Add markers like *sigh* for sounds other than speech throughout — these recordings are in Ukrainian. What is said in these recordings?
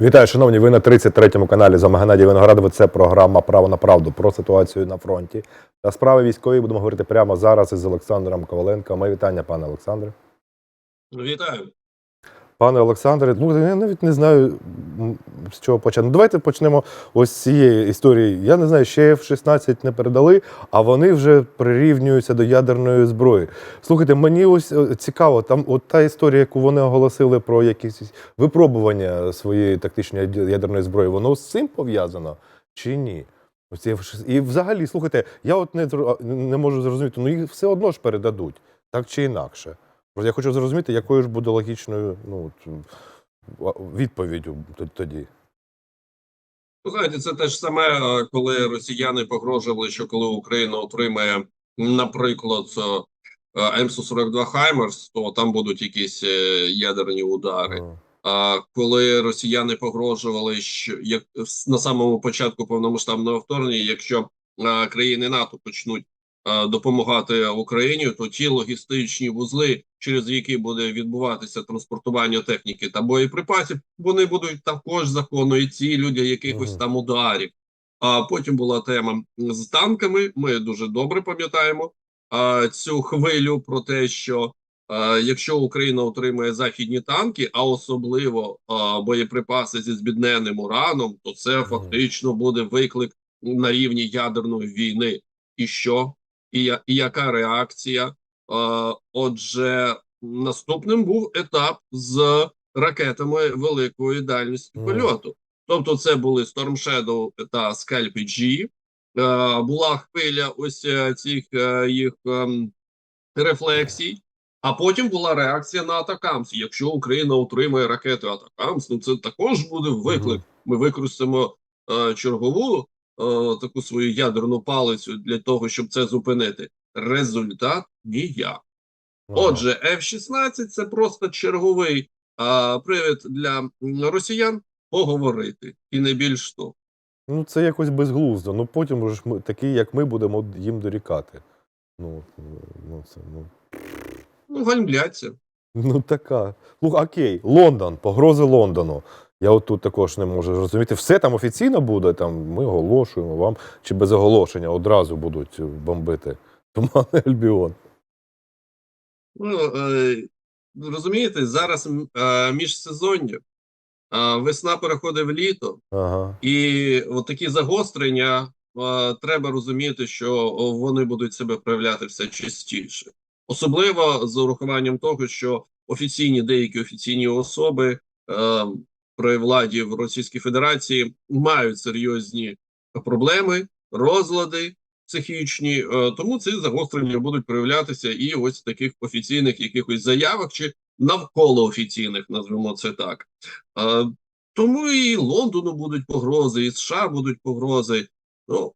Вітаю, шановні. Ви на 33-му каналі за Геннадій Виноградов. Це програма Право на правду про ситуацію на фронті та справи військові. Будемо говорити прямо зараз із Олександром Коваленко. Моє вітання, пане Олександре. Вітаю. Пане Олександре, ну я навіть не знаю з чого почати. Ну, давайте почнемо ось з цієї історії. Я не знаю, ще F-16 не передали, а вони вже прирівнюються до ядерної зброї. Слухайте, мені ось е, цікаво, там от та історія, яку вони оголосили про якісь випробування своєї тактичної ядерної зброї, воно з цим пов'язано чи ні? Ось F-16. І взагалі, слухайте, я от не, не можу зрозуміти, ну їх все одно ж передадуть, так чи інакше. Я хочу зрозуміти, якою ж буде логічною ну, от, відповіддю тоді. Знаєте, це те ж саме, е, коли росіяни погрожували, що коли Україна отримає, наприклад, е, е, МСУ-42 Хаймерс, то там будуть якісь е, ядерні удари. А коли росіяни погрожували, що як на самому початку повномасштабного вторгнення, якщо країни НАТО почнуть допомагати Україні, то ті логістичні вузли, через які буде відбуватися транспортування техніки та боєприпасів, вони будуть також законної цілі для якихось Мгм. там ударів. А потім була тема з танками. Ми дуже добре пам'ятаємо а, цю хвилю про те, що Е, Якщо Україна отримає західні танки, а особливо е, боєприпаси зі збідненим ураном, то це фактично буде виклик на рівні ядерної війни. І що? І, я- і яка реакція? Отже, наступним був етап з ракетами великої дальності польоту. Тобто, це були Storm Shadow та Scalp G. Е, Була хвиля ось е, цих е, їх ем, рефлексій. А потім була реакція на Атакамс. Якщо Україна отримає ракети Атакамс, ну це також буде виклик. Ми використаємо чергову таку свою ядерну палицю для того, щоб це зупинити. Результат ніяк. Отже, F-16 це просто черговий е, привід для росіян поговорити, і не більш того. Ну, це якось безглуздо. Ну потім ж ми такі, як ми, будемо їм дорікати. Ну, ну, це, ну. Ну, ганьбляться. Ну така. Ну, окей, Лондон, погрози Лондону. Я от тут також не можу зрозуміти. Все там офіційно буде, там ми оголошуємо вам, чи без оголошення одразу будуть бомбити. Туманний Альбіон. Ну, е, розумієте, зараз е, міжсезоння, е, весна переходить в літо, Ага. і от такі загострення е, треба розуміти, що вони будуть себе проявляти все частіше, особливо з урахуванням того, що офіційні деякі офіційні особи е, при владі в Російській Федерації мають серйозні проблеми, розлади психічні, е, тому ці загострення будуть проявлятися і ось в таких офіційних якихось заявах чи навколо офіційних, назвемо це так. Е, тому і Лондону будуть погрози, і США будуть погрози. Ну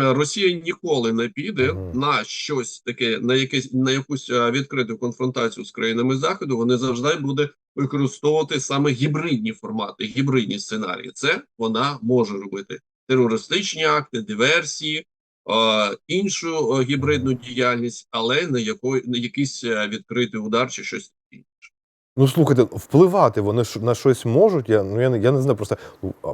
Росія ніколи не піде Мгм. на щось таке, на якесь на якусь е, відкриту конфронтацію з країнами заходу. Вони завжди буде використовувати саме гібридні формати, гібридні сценарії. Це вона може робити терористичні акти, диверсії, іншу гібридну діяльність, але не якої не якийсь е, відкритий удар чи щось. Ну слухайте, впливати вони на щось можуть. Я, ну, я, не- я не знаю, просто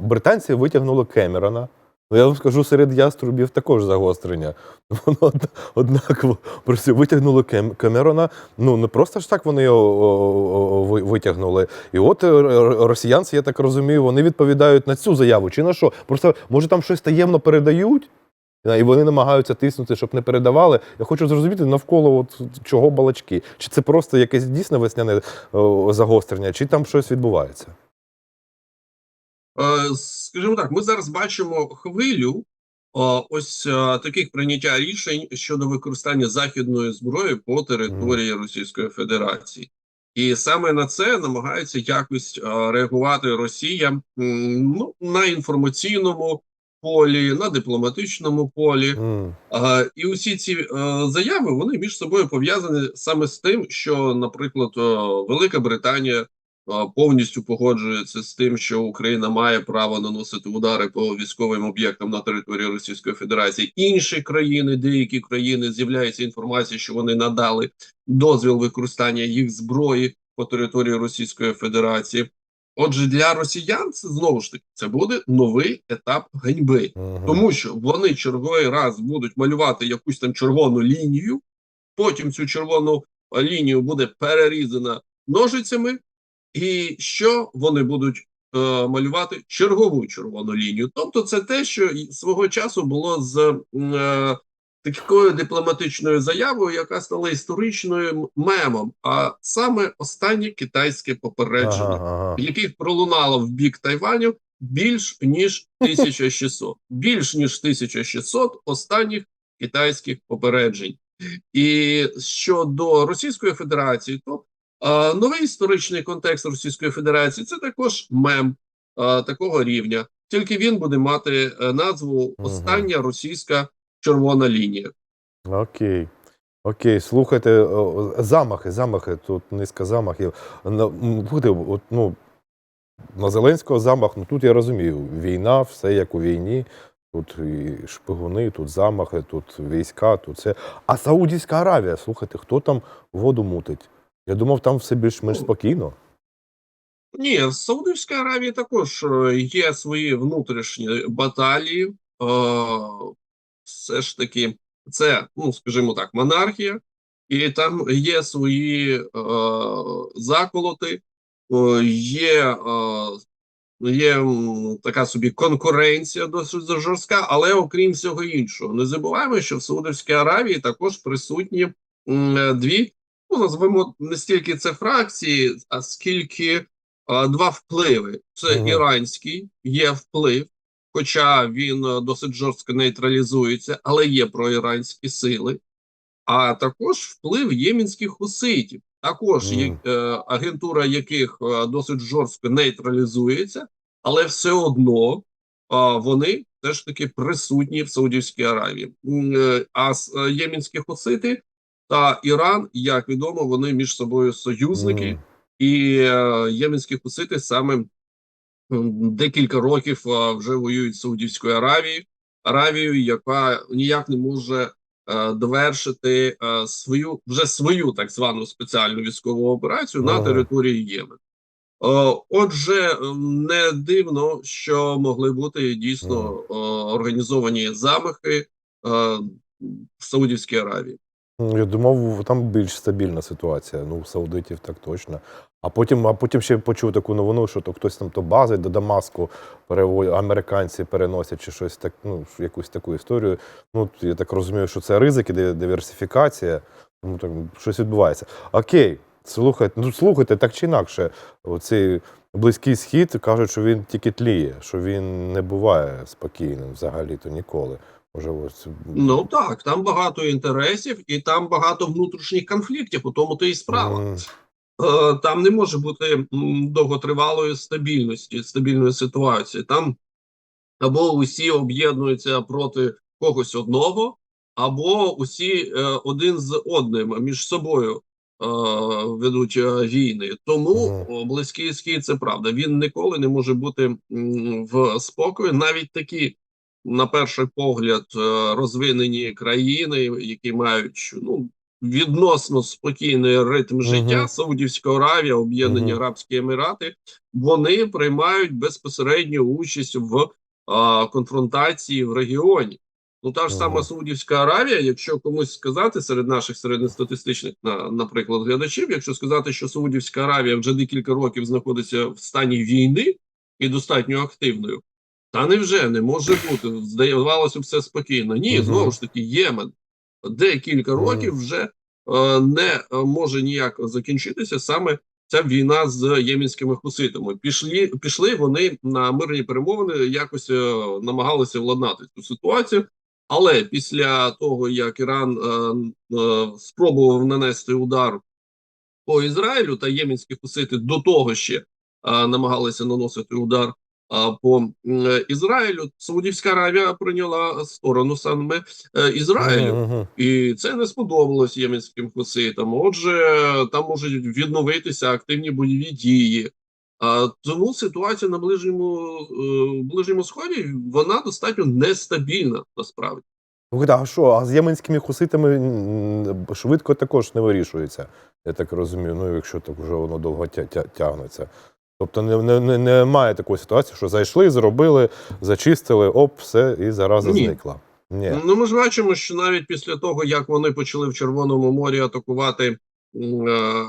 британці витягнули Кемерона. Ну, я вам скажу, серед яструбів також загострення. *laughs* Воно однаково просто витягнули Кемерона. Ну не просто ж так вони його витягнули. І от е, росіянці, я так розумію, вони відповідають на цю заяву. Чи на що? Просто може там щось таємно передають? Е, І вони намагаються тиснути, щоб не передавали. Я хочу зрозуміти навколо от чого балачки. Чи це просто якесь дійсно весняне загострення, чи там щось відбувається? Е, Скажімо так, ми зараз бачимо хвилю ось е, таких прийняття рішень щодо використання західної зброї по території Російської Федерації, і саме на це намагається якось е, реагувати Росія ну, на інформаційному полі, на дипломатичному полі. М, А, і усі ці е, заяви вони між собою пов'язані саме з тим, що, наприклад, е, Велика Британія е, повністю погоджується з тим, що Україна має право наносити удари по військовим об'єктам на території Російської Федерації. Інші країни, деякі країни, з'являється інформація, що вони надали дозвіл використання їх зброї по території Російської Федерації. Отже, для росіян це знову ж таки це буде новий етап ганьби. Мгм. Тому що вони черговий раз будуть малювати якусь там червону лінію, потім цю червону е, лінію буде перерізана ножицями, і що вони будуть е, малювати чергову червону лінію. Тобто, це те, що свого часу було з е, такою дипломатичною заявою, яка стала історичною мемом. А саме останнє китайське попередження Ага, ага. яких пролунало в бік Тайваню більш ніж *laughs* 1600. більш ніж 1600 останніх китайських попереджень. І щодо Російської Федерації, то е, новий історичний контекст Російської Федерації це також мем е, такого рівня, тільки він буде мати е, назву Остання російська червона лінія. Окей. Окей, слухайте, замахи, замахи, тут низка замахів. От, ну, на Зеленського замах, ну тут я розумію, війна, все як у війні. Тут і шпигуни, тут замахи, тут війська, тут все. А Саудівська Аравія, слухайте, хто там воду мутить? Я думав, там все більш-менш Ну, спокійно. Ні, в Саудівській Аравії також е, є свої внутрішні баталії. Е, Все ж таки, це, ну скажімо так, монархія, і там є свої е, заколоти, е, є, е, є така собі конкуренція досить жорстка, але окрім всього іншого, не забуваємо, що в Саудівській Аравії також присутні е, дві, ну назвемо не стільки це фракції, а скільки а, два впливи: це Мгм. іранський, є вплив, хоча він е, досить жорстко нейтралізується, але є проіранські сили, а також вплив ємінських хуситів, також є, е, агентура яких е, досить жорстко нейтралізується, але все одно а, вони теж таки присутні в Саудівській Аравії. Е, А е, ємінські хусити та Іран, як відомо, вони між собою союзники. Мгм. І е, єменські хусити саме декілька років вже воюють з Саудівською Аравією, Аравією, яка ніяк не може е, довершити е, свою вже свою так звану спеціальну військову операцію на території Ємену. Е, Отже, не дивно, що могли бути дійсно організовані замахи в Саудівській Аравії. Я думав, там більш стабільна ситуація. Ну, у саудитів так точно. А потім, а потім ще почув таку новину, що то хтось там то бази до Дамаску переводять, американці переносять чи щось так, ну, якусь таку історію. Ну, я так розумію, що це ризики, ди- диверсифікація. Тому так щось відбувається. Окей, слухайте, ну слухайте, так чи інакше, оцей близький схід кажуть, що він тільки тліє, що він не буває спокійним взагалі-то ніколи. Може, ось Ну так, там багато інтересів і там багато внутрішніх конфліктів, у тому то і справа. Е, Там не може бути довготривалої стабільності, стабільної ситуації. Там або усі об'єднуються проти когось одного, або усі е, один з одним між собою е, ведуть е, війни. Тому близький схід це правда. Він ніколи не може бути в спокої, навіть такі. На перший погляд, е, розвинені країни, які мають ну відносно спокійний ритм життя, Мгм. Саудівська Аравія, Об'єднані Мгм. Арабські Емірати, вони приймають безпосередню участь в а, конфронтації в регіоні. Ну та ж сама Саудівська Аравія, якщо комусь сказати серед наших середньостатистичних, на, наприклад, глядачів, якщо сказати, що Саудівська Аравія вже декілька років знаходиться в стані війни і достатньо активною, та невже не може бути? Здавалося, все спокійно. Ні, Мгм. знову ж таки, Ємен декілька років вже е, не е, може ніяк закінчитися саме ця війна з ємінськими хуситами. Пішли, пішли вони на мирні перемовини, якось е, намагалися владнати цю ситуацію. Але після того, як Іран е, е, спробував нанести удар по Ізраїлю та ємінські хусити до того ще е, намагалися наносити удар по Ізраїлю, Саудівська Аравія прийняла сторону саме е, Ізраїлю. мгм, мгм. І це не сподобалось єменським хуситам. Отже, там можуть відновитися активні бойові дії. А, тому ситуація на ближньому, е, ближньому сході вона достатньо нестабільна насправді. А що, а з єменськими хуситами швидко також не вирішується, я так розумію. Ну, якщо так вже воно довго тя- тя- тягнеться. Тобто не, не, не, немає такої ситуації, що зайшли, зробили, зачистили, оп, все, і зараза Ні. зникла. Ні. Ну, ми ж бачимо, що навіть після того, як вони почали в Червоному морі атакувати е,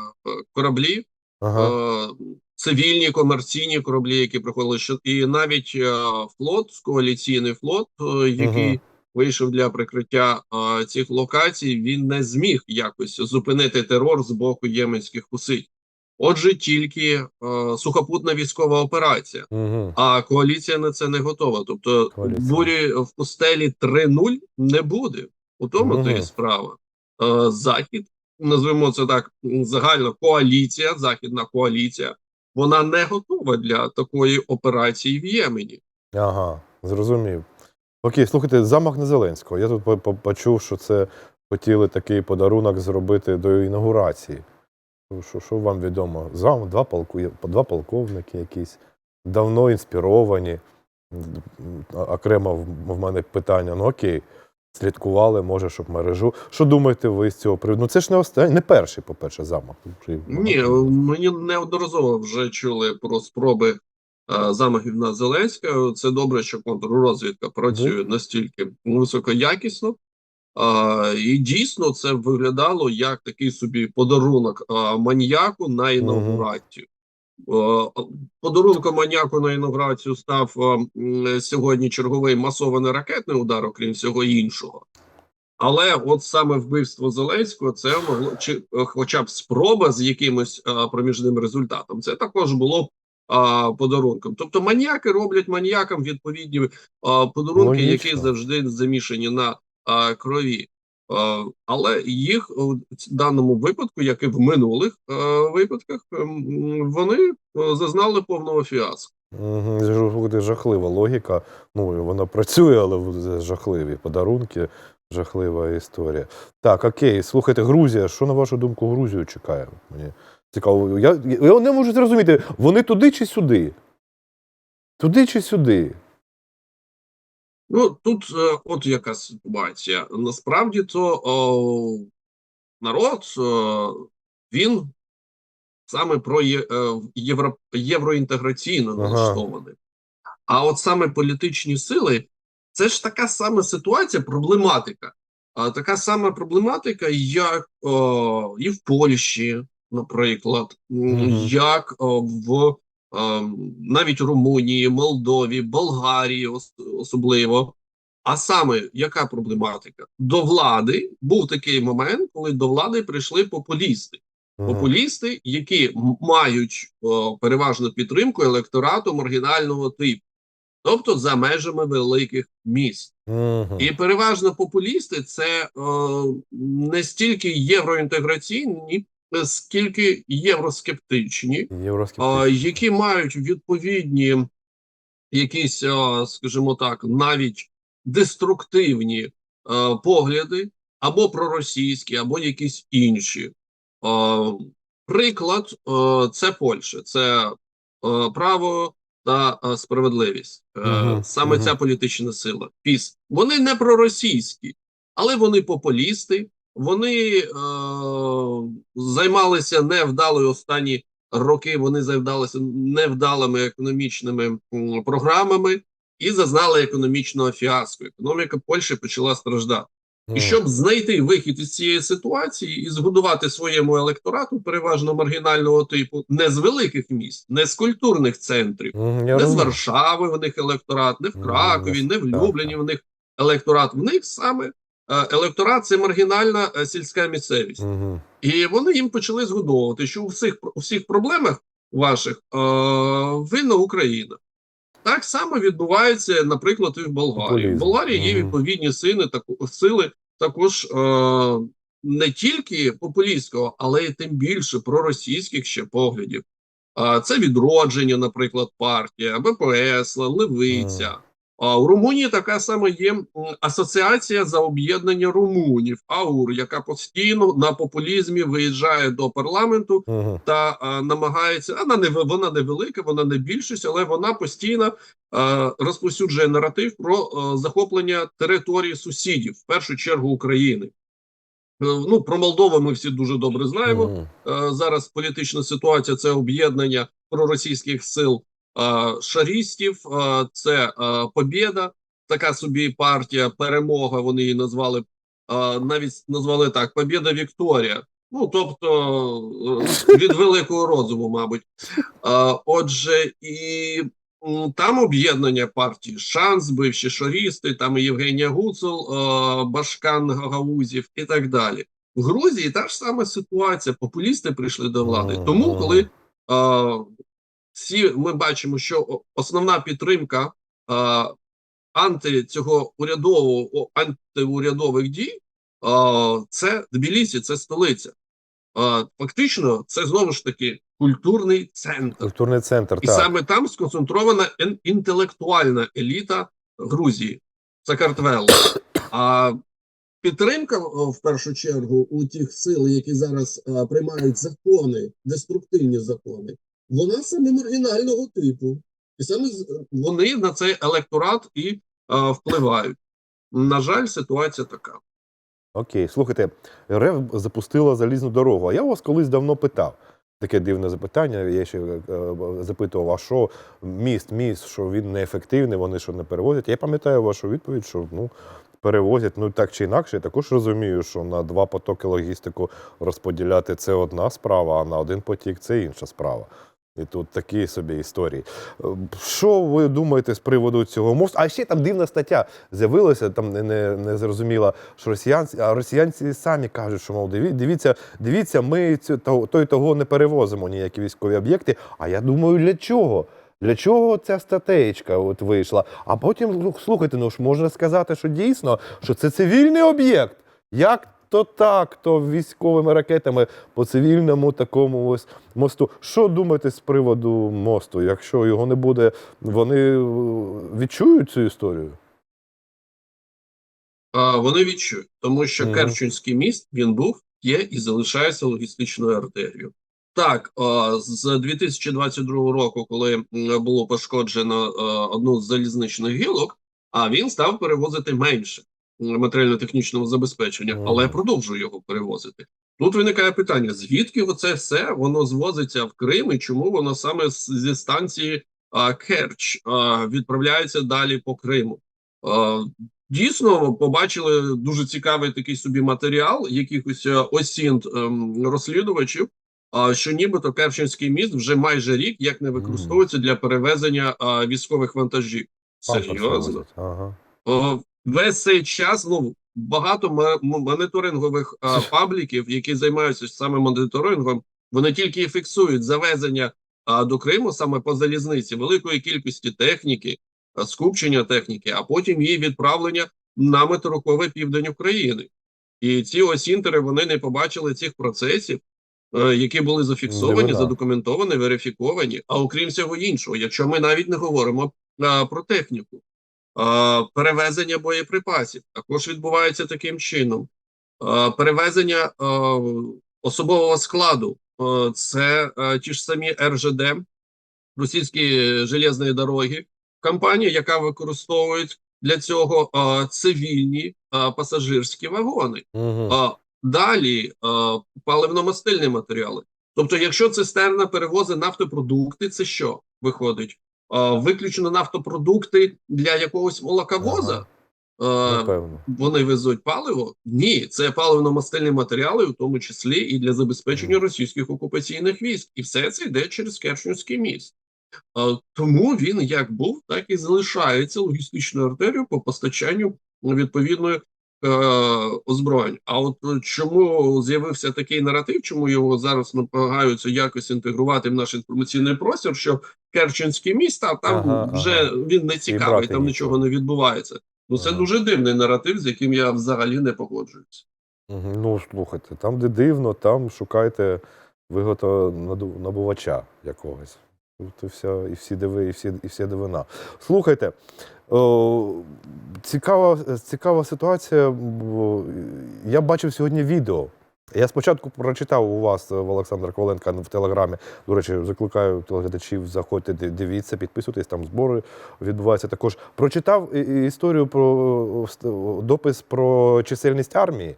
кораблі, Ага. е, цивільні комерційні кораблі, які приходили, що і навіть е, флот, коаліційний флот, е, який Мгм. вийшов для прикриття е, цих локацій, він не зміг якось зупинити терор з боку єменських хусит. Отже, тільки е, сухопутна військова операція. Угу. А коаліція на це не готова. Тобто Коаліція. бурі в пустелі 3-0 не буде. У тому то Мгм. і справа. Е, Захід, назвемо це так, м, загальна коаліція, західна коаліція, вона не готова для такої операції в Ємені. Ага, зрозумів. Окей, слухайте, замах на Зеленського. Я тут по- по- почув, що це хотіли такий подарунок зробити до інаугурації. Що, що вам відомо? Зам, два, полку, два полковники якісь, давно інспіровані. Окремо в, в мене питання: ну окей, слідкували, може, щоб мережу. Що думаєте ви з цього приводу? Ну це ж не останній, не перший, по-перше, замах. Ні, е, мені неодноразово вже чули про спроби е, замахів на Зеленського. Це добре, що контррозвідка працює настільки високоякісно. А, і дійсно це виглядало як такий собі подарунок а, маніяку на інаугурацію. Подарунком маніяку на інаугурацію став а, сьогодні черговий масований ракетний удар, окрім всього іншого. Але от саме вбивство Зеленського, це могло чи хоча б спроба з якимось а, проміжним результатом. Це також було а, подарунком. Тобто маніяки роблять маніякам відповідні а, подарунки, Логічно. які завжди замішані на крові. Але їх у даному випадку, як і в минулих випадках, ем, вони зазнали повного фіаско. Слухайте, жахлива логіка. Ну, вона працює, але жахливі подарунки, жахлива історія. Так, окей, слухайте, Грузія. Що на вашу думку Грузію чекає? Мені цікаво. Я, я не можу зрозуміти, вони туди чи сюди? Туди чи сюди? Ну тут е, от яка ситуація. Насправді то о, народ е, він саме про є, е, євро, євроінтеграційно Ага. налаштований. А от саме політичні сили це ж така сама ситуація, проблематика. А така сама проблематика, як о, і в Польщі, наприклад, м, Мгм. як о, в навіть Румунії, Молдові, Болгарії, особливо. А саме яка проблематика? До влади був такий момент, коли до влади прийшли популісти. Популісти, які мають о, переважну підтримку електорату маргінального типу, тобто за межами великих міст. Мгм. І переважно популісти це е, не стільки євроінтеграційні, скільки євроскептичні, Євроскептичні. які мають відповідні якісь, скажімо так, навіть деструктивні е, погляди, або проросійські, або якісь інші. Приклад е, це Польща, це е, право та е, справедливість. Е, Мгм, Саме мгм. ця політична сила. ПІС. Вони не проросійські, але вони популісти. Вони е, займалися невдалою останні роки. Вони завдалися невдалими економічними м, програмами і зазнали економічного фіаско. Економіка Польщі почала страждати. І щоб знайти вихід із цієї ситуації і збудувати своєму електорату переважно маргінального типу, не з великих міст, не з культурних центрів, я не з. Варшави в них електорат, не в Кракові, не не в Любліні в них електорат. В них саме електорат це маргінальна е, сільська місцевість. Мгм. І вони їм почали згодовувати, що у всіх, у всіх проблемах ваших е, винна Україна. Так само відбувається, наприклад, і в Болгарії. В Болгарії є відповідні сини, таку, сили також е, не тільки популістського, але й тим більше проросійських ще поглядів. А це відродження, наприклад, партія, БПС, Левиця. У Румунії така сама є асоціація за об'єднання румунів, АУР, яка постійно на популізмі виїжджає до парламенту Мгм. та а, намагається. Вона не вона невелика, вона не більшість, але вона постійно а, розповсюджує наратив про а, захоплення території сусідів, в першу чергу України. Е, Ну про Молдову ми всі дуже добре знаємо. Мгм. Е, зараз політична ситуація це об'єднання проросійських сил шарістів. Е, це е, Побєда, така собі партія, перемога. Вони її назвали е, навіть назвали так: Побєда Вікторія. Ну тобто е, від великого розуму, мабуть. Е, Отже, і там об'єднання партії Шанс, бивші шорісти, там і Євгенія Гуцул, е, Башкан Гагаузів і так далі. В Грузії та ж сама ситуація. Популісти прийшли до влади. Тому, коли е, всі ми бачимо, що основна підтримка е, анти цього урядового антиурядових дій е, це Тбілісі, це столиця. Е, фактично, це знову ж таки культурний центр. Культурний центр, І так. саме там сконцентрована інтелектуальна еліта Грузії, Сакартвело. А підтримка в першу чергу у тих сил, які зараз е, приймають закони, деструктивні закони, вона саме маргінального типу. І саме вони на цей електорат і е, впливають. На жаль, ситуація така. Окей, слухайте, РФ запустила залізну дорогу. А я вас колись давно питав. Таке дивне запитання. Я ще е, запитував, а що міст, міст, що він неефективний, вони що не перевозять. Я пам'ятаю вашу відповідь, що ну, перевозять, ну так чи інакше, я також розумію, що на два потоки логістику розподіляти це одна справа, а на один потік це інша справа. І тут такі собі історії. Що ви думаєте з приводу цього мосту? А ще там дивна стаття з'явилася, там не, не, не зрозуміла, що росіянці, а росіянці самі кажуть, що мов дивіться, дивіться, ми цю, той того не перевозимо ніякі військові об'єкти. А я думаю, для чого? Для чого ця статейка от вийшла? А потім ну, слухайте, ну ж можна сказати, що дійсно, що це цивільний об'єкт. Як то так, то військовими ракетами по цивільному такому ось мосту. Що думаєте з приводу мосту? Якщо його не буде, вони е, відчують цю історію? А, вони відчують, тому що Мгм. Керченський міст він був, є і залишається логістичною артерією. Так, з 2022 року, коли було пошкоджено одну з залізничних гілок, а він став перевозити менше матеріально-технічного забезпечення, але продовжує його перевозити. Тут виникає питання: звідки оце все воно звозиться в Крим, і чому воно саме зі станції а, Керч а, відправляється далі по Криму? А, Дійсно, побачили дуже цікавий такий собі матеріал якихось е, осінт ем, розслідувачів. А що нібито Керченський міст вже майже рік як не використовується для перевезення а, військових вантажів. Серйозно. Ага. О, весь цей час ну багато моніторингових а, пабліків, які займаються саме моніторингом, вони тільки і фіксують завезення а, до Криму саме по залізниці великої кількості техніки, а, скупчення техніки, а потім її відправлення на материковий південь України. І ці осінтери вони не побачили цих процесів, е, які були зафіксовані, задокументовані, верифіковані. А окрім всього іншого, якщо ми навіть не говоримо а, про техніку. Перевезення боєприпасів також відбувається таким чином. Перевезення особового складу це ті ж самі РЖД, російські железні дороги, компанія, яка використовує для цього цивільні пасажирські вагони. Угу. Далі паливно-мастильні матеріали. Тобто, якщо цистерна перевозить нафтопродукти, це що виходить? А, виключно нафтопродукти для якогось молоковоза. А, Напевно. вони везуть паливо? Ні, це паливно-мастильні матеріали, в тому числі і для забезпечення російських окупаційних військ. І все це йде через Керченський міст. Тому він як був, так і залишається логістичною артерією по постачанню відповідної е, озброєнь. А от е, чому з'явився такий наратив, чому його зараз намагаються якось інтегрувати в наш інформаційний простір, що Керченський міст, а там Ага, вже ага. він не цікавий, там нічого. нічого не відбувається. Ну це Ага. дуже дивний наратив, з яким я взагалі не погоджуюся. Ну, слухайте, там, де дивно, там шукайте виготонабувача якогось. Тут і вся, і всі диви, і всі, і всі дивина. Слухайте, о, цікава, цікава ситуація. Я бачив сьогодні відео. Я спочатку прочитав у вас, в Олександра Коваленка, в Телеграмі. До речі, закликаю телеглядачів, заходьте, дивіться, підписуйтесь, там збори відбуваються також. Прочитав історію про е, допис про чисельність армії.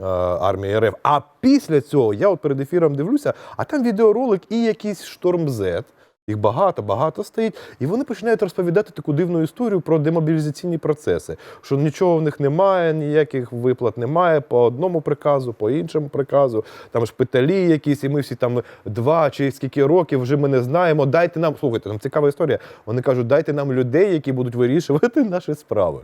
е, армії РФ. А після цього я от перед ефіром дивлюся, а там відеоролик і якийсь шторм Z. Їх багато, багато стоїть, і вони починають розповідати таку дивну історію про демобілізаційні процеси, що нічого в них немає, ніяких виплат немає по одному приказу, по іншому приказу. Там шпиталі якісь, і ми всі там два чи скільки років вже ми не знаємо. Дайте нам слухайте, там цікава історія. Вони кажуть, дайте нам людей, які будуть вирішувати *laughs* наші справи.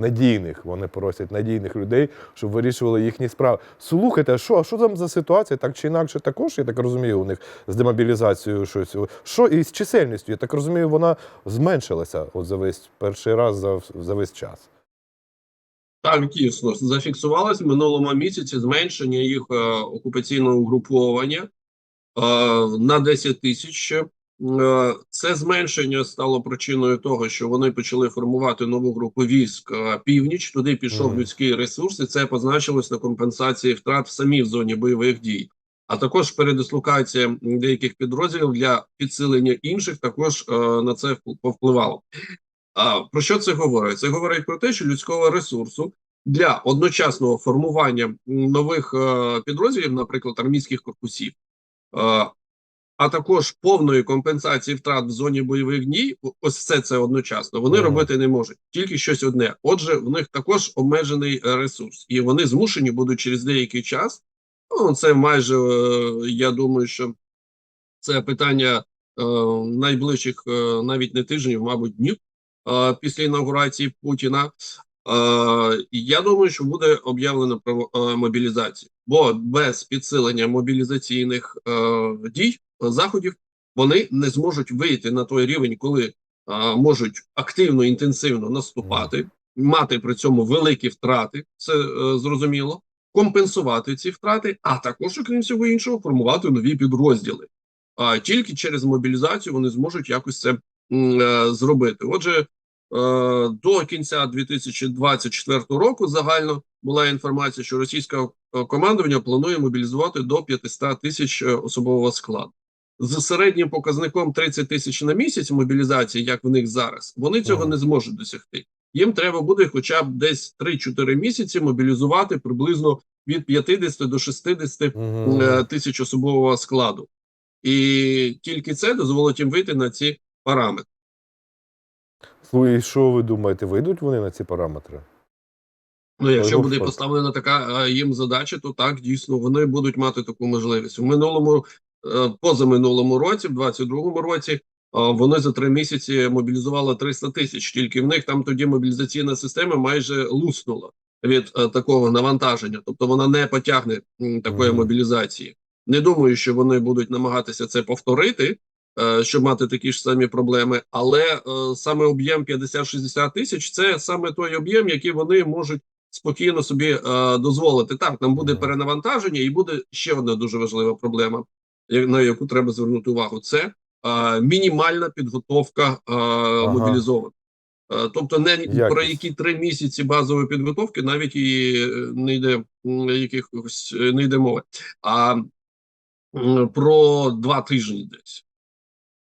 Надійних вони просять надійних людей, щоб вирішували їхні справи. Слухайте, а що, а що там за ситуація? Так чи інакше, також я так розумію, у них з демобілізацією щось. Що і з чисельністю? Я так розумію, вона зменшилася от за весь перший раз за, за весь час. Так, дійсно, зафіксувалось в минулому місяці зменшення їх е, окупаційного угруповання е, на 10 тисяч. Е, Це зменшення стало причиною того, що вони почали формувати нову групу військ е, північ. Туди пішов людський ресурс, і це позначилось на компенсації втрат в самій зоні бойових дій. А також передислокація деяких підрозділів для підсилення інших також е, на це впл- повпливало. А про що це говорить? Це говорить про те, що людського ресурсу для одночасного формування нових е, підрозділів, наприклад, армійських корпусів, а також повної компенсації втрат в зоні бойових дій, ось все це одночасно. Вони Ага. робити не можуть, тільки щось одне. Отже, в них також обмежений е, ресурс, і вони змушені будуть через деякий час. Ну, це майже е, я думаю, що це питання е, найближчих навіть не тижнів, мабуть, днів після інаугурації Путіна. Я думаю, що буде об'явлено про мобілізацію, бо без підсилення мобілізаційних дій, заходів, вони не зможуть вийти на той рівень, коли е, можуть активно інтенсивно наступати, мати при цьому великі втрати, це е, зрозуміло, компенсувати ці втрати, а також, окрім всього іншого, формувати нові підрозділи. А тільки через мобілізацію вони зможуть якось це м, е, зробити. Отже, е, до кінця 2024 року загально була інформація, що російське е, командування планує мобілізувати до 500 тисяч особового складу. З середнім показником 30 тисяч на місяць мобілізації, як в них зараз, вони цього не зможуть досягти. Їм треба буде хоча б десь 3-4 місяці мобілізувати приблизно від 50 до 60 Угу. е, тисяч особового складу. І тільки це дозволить їм вийти на ці параметри. І що ви думаєте, вийдуть вони на ці параметри? Ну, якщо буде поставлена така е, їм задача, то так дійсно вони будуть мати таку можливість. У минулому, позаминулому році, в 22-му році, е, вони за три місяці мобілізували 300 тисяч. Тільки в них там тоді мобілізаційна система майже луснула від е, такого навантаження, тобто вона не потягне такої мобілізації. Не думаю, що вони будуть намагатися це повторити, е, щоб мати такі ж самі проблеми. Але е, саме об'єм 50-60 тисяч це саме той об'єм, який вони можуть спокійно собі е, дозволити. Так, там буде перенавантаження, і буде ще одна дуже важлива проблема, на яку треба звернути увагу. Це е, мінімальна підготовка е, мобілізованих. Е, Тобто, не про які три місяці базової підготовки навіть і е, не йде якихось е, не йде мови, а про два тижні десь.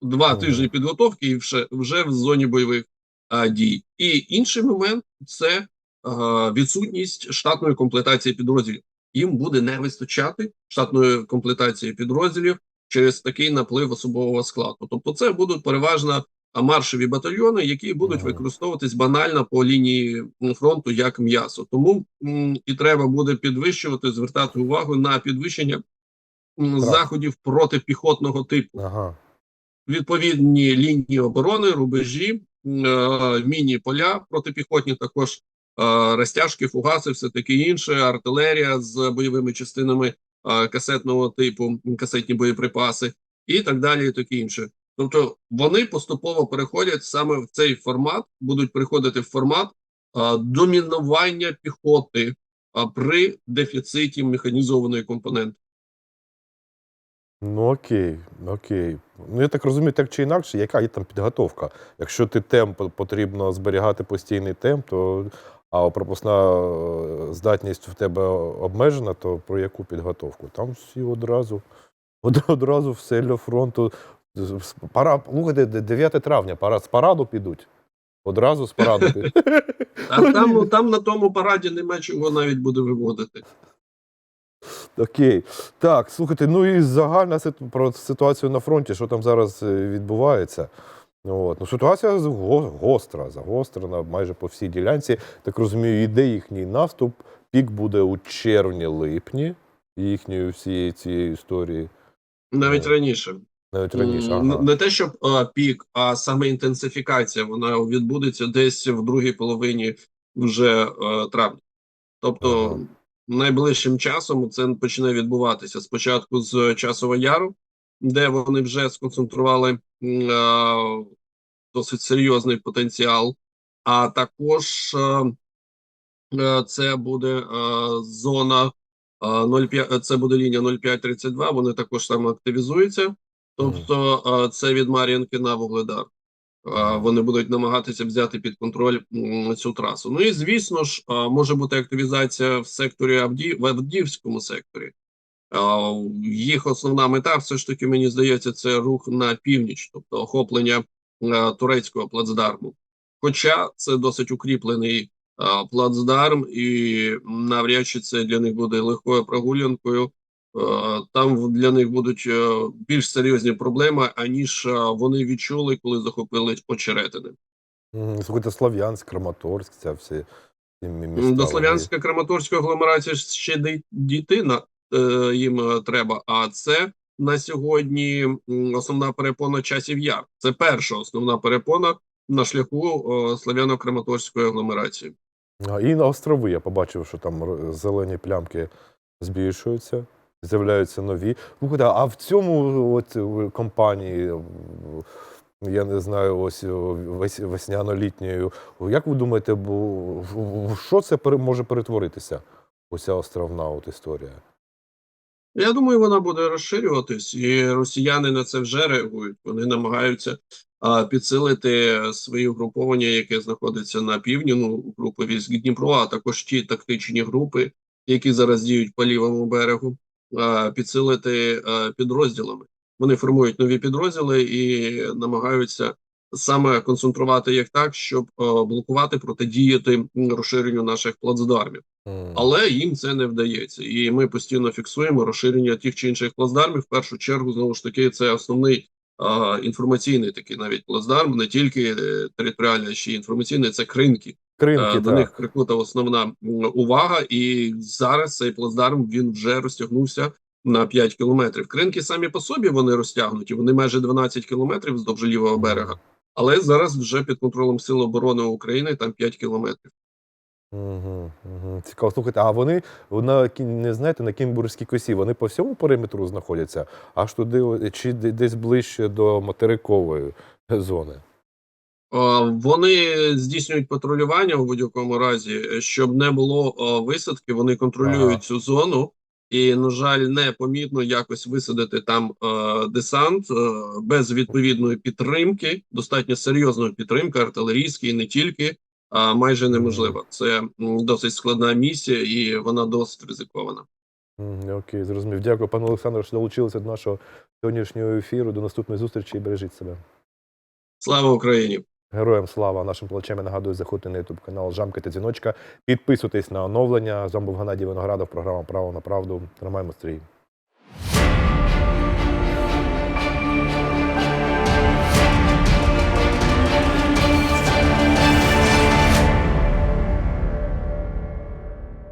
Два Мгм. тижні підготовки і вже, вже в зоні бойових а, дій. І інший момент це а, відсутність штатної комплектації підрозділів. Їм буде не вистачати штатної комплектації підрозділів через такий наплив особового складу. Тобто, це будуть переважно а, маршові батальйони, які будуть використовуватись банально по лінії фронту як м'ясо. Тому і треба буде підвищувати, звертати увагу на підвищення м, заходів протипіхотного типу Ага. відповідні лінії оборони, рубежі, е, міні-поля протипіхотні, також розтяжки, фугаси, все таке інше, артилерія з бойовими частинами е, касетного типу, касетні боєприпаси і так далі, і таке інше. Тобто вони поступово переходять саме в цей формат, будуть переходити в формат е, домінування піхоти е, при дефіциті механізованої компоненти. Ну окей, окей. Ну я так розумію, так чи інакше, яка є там підготовка? Якщо ти темп потрібно зберігати постійний темп, то а пропускна е, здатність в тебе обмежена, то про яку підготовку? Там всі одразу, *laughs* од- одразу все для фронту. Пара, слухайте, 9 травня, пара, з параду підуть. Одразу з параду підуть. *laughs* А там, там на тому параді нема чого навіть буде виводити. Окей. Так, слухайте, ну і загальна про ситуацію на фронті, що там зараз е, відбувається. От. Ну, ситуація гостра, загострена майже по всій ділянці. Так розумію, іде їхній наступ. Пік буде у червні-липні їхньої всієї цієї історії. Навіть Е, раніше. Навіть раніше. Ага. Не те, щоб е, пік, а саме інтенсифікація вона відбудеться десь в другій половині вже е, травня. Тобто Ага. найближчим часом це почне відбуватися спочатку з часового яру, де вони вже сконцентрували е, досить серйозний потенціал, а також е, е, це буде зона е, 0,5, це буде лінія 0532, вони також там активізуються. Тобто це від Мар'їнки на Вугледар. Вони будуть намагатися взяти під контроль цю трасу. Ну і звісно ж, може бути активізація в секторі Авді... в Авдіївському секторі. Їх основна мета, все ж таки, мені здається, це рух на північ, тобто охоплення е, турецького плацдарму. Хоча це досить укріплений е, плацдарм, і навряд чи це для них буде легкою прогулянкою. Е, Там для них будуть більш серйозні проблеми, аніж вони відчули, коли захопили очеретини. Слухайте, Слов'янськ, Краматорськ, ця всі міста. До Слов'янська Краматорської агломерації ж ще дійти на їм е, треба. А це на сьогодні основна перепона часів яр. Це перша основна перепона на шляху е, Слов'яно-Краматорської агломерації. І на острови я побачив, що там зелені плямки збільшуються, з'являються нові. А в цьому от, компанії, я не знаю, ось весняно-літньою, як ви думаєте, що це може перетворитися? Оця островна от історія. Я думаю, вона буде розширюватись, і росіяни на це вже реагують. Вони намагаються а, підсилити свої угруповання, яке знаходиться на півдні, ну, групи військ Дніпро, а також ті тактичні групи, які зараз діють по лівому берегу, а, підсилити а, підрозділами. Вони формують нові підрозділи і намагаються саме концентрувати їх так, щоб а, блокувати, протидіяти розширенню наших плацдармів. Але їм це не вдається, і ми постійно фіксуємо розширення тих чи інших плацдармів. В першу чергу, знову ж таки, це основний а, інформаційний такий навіть плацдарм, не тільки е, територіальний, а ще й інформаційний. Це кринки. Кринки, Е, До так. них прикута основна увага, і зараз цей плацдарм він вже розтягнувся на 5 кілометрів. Кринки самі по собі вони розтягнуті. Вони майже 12 кілометрів вздовж лівого берега. Але зараз вже під контролем Сил оборони України там 5 кілометрів. Угу, угу. Цікаво. Слухайте, а вони на не знаєте, на Кінбурзькій косі, вони по всьому периметру знаходяться, аж туди, чи десь ближче до материкової зони. Е, Вони здійснюють патрулювання у будь-якому разі, щоб не було е, висадки. Вони контролюють Ага. цю зону, і на жаль, непомітно якось висадити там е, десант без відповідної підтримки, достатньо серйозної підтримки, артилерійської, не тільки, майже неможливо. Це досить складна місія, і вона досить ризикована. Окей, зрозумів. Дякую, пане Олександре, що долучилися до нашого сьогоднішнього ефіру. До наступної зустрічі і бережіть себе. Слава Україні! Героям слава нашим плачем. Я нагадую, заходьте на YouTube канал Жамки та Дзвіночка. Підписуйтесь на оновлення. З вами був Геннадій Виноградов, програма Право на правду. Тримаємо стрій.